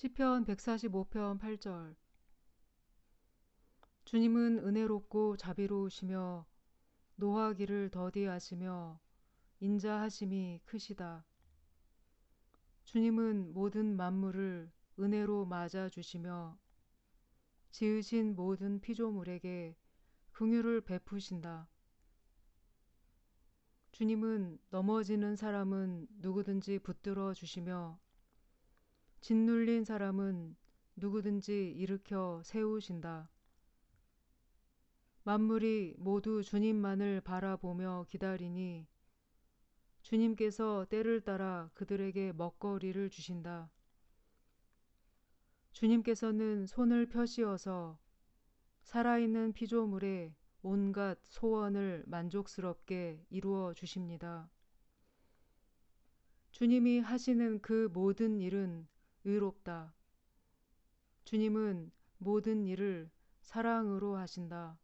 시편 145편 8절 주님은 은혜롭고 자비로우시며 노하기를 더디하시며 인자하심이 크시다. 주님은 모든 만물을 은혜로 맞아 주시며 지으신 모든 피조물에게 긍휼을 베푸신다. 주님은 넘어지는 사람은 누구든지 붙들어 주시며 짓눌린 사람은 누구든지 일으켜 세우신다. 만물이 모두 주님만을 바라보며 기다리니 주님께서 때를 따라 그들에게 먹거리를 주신다. 주님께서는 손을 펴시어서 살아있는 피조물의 온갖 소원을 만족스럽게 이루어 주십니다. 주님이 하시는 그 모든 일은 의롭다. 주님은 모든 일을 사랑으로 하신다.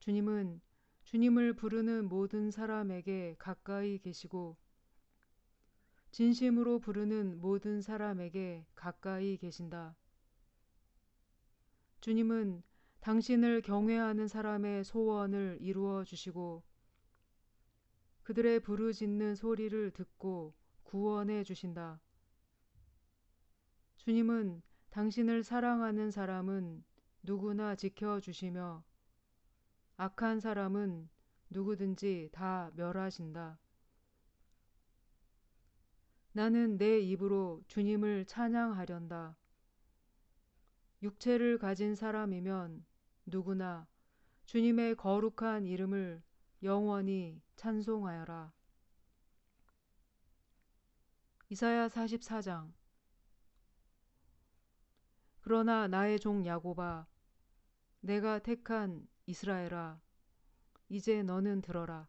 주님은 주님을 부르는 모든 사람에게 가까이 계시고 진심으로 부르는 모든 사람에게 가까이 계신다. 주님은 당신을 경외하는 사람의 소원을 이루어 주시고 그들의 부르짖는 소리를 듣고 구원해 주신다. 주님은 당신을 사랑하는 사람은 누구나 지켜주시며 악한 사람은 누구든지 다 멸하신다. 나는 내 입으로 주님을 찬양하련다. 육체를 가진 사람이면 누구나 주님의 거룩한 이름을 영원히 찬송하여라. 이사야 44장 그러나 나의 종 야고바 내가 택한 이스라엘아 이제 너는 들어라.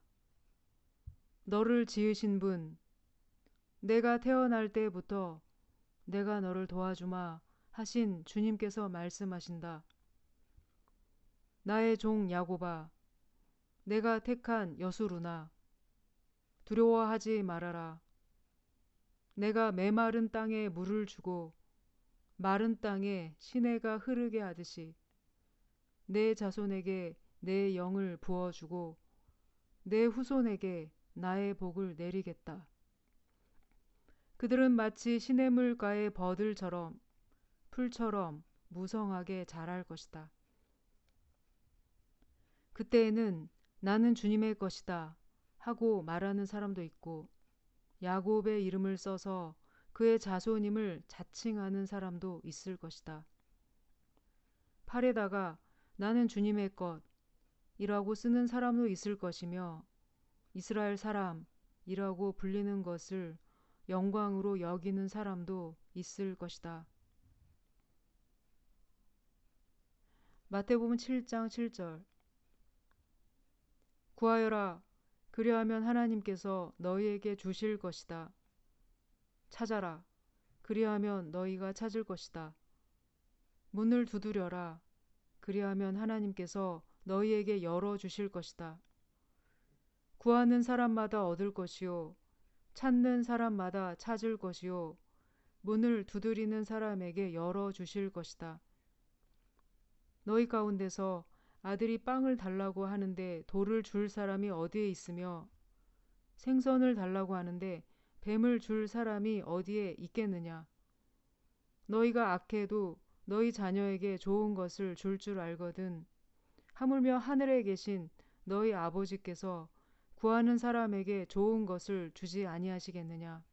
너를 지으신 분 내가 태어날 때부터 내가 너를 도와주마 하신 주님께서 말씀하신다. 나의 종 야고바 내가 택한 여수루나 두려워하지 말아라. 내가 메마른 땅에 물을 주고 마른 땅에 시내가 흐르게 하듯이 내 자손에게 내 영을 부어주고 내 후손에게 나의 복을 내리겠다. 그들은 마치 시냇물가의 버들처럼 풀처럼 무성하게 자랄 것이다. 그때에는 나는 주님의 것이다 하고 말하는 사람도 있고 야곱의 이름을 써서 그의 자손임을 자칭하는 사람도 있을 것이다. 팔에다가 나는 주님의 것이라고 쓰는 사람도 있을 것이며 이스라엘 사람이라고 불리는 것을 영광으로 여기는 사람도 있을 것이다. 마태복음 7장 7절 구하여라 그리하면 하나님께서 너희에게 주실 것이다. 찾아라. 그리하면 너희가 찾을 것이다. 문을 두드려라. 그리하면 하나님께서 너희에게 열어 주실 것이다. 구하는 사람마다 얻을 것이요. 찾는 사람마다 찾을 것이요. 문을 두드리는 사람에게 열어 주실 것이다. 너희 가운데서 아들이 빵을 달라고 하는데 돌을 줄 사람이 어디에 있으며 생선을 달라고 하는데 뱀을 줄 사람이 어디에 있겠느냐? 너희가 악해도 너희 자녀에게 좋은 것을 줄줄 줄 알거든. 하물며 하늘에 계신 너희 아버지께서 구하는 사람에게 좋은 것을 주지 아니하시겠느냐?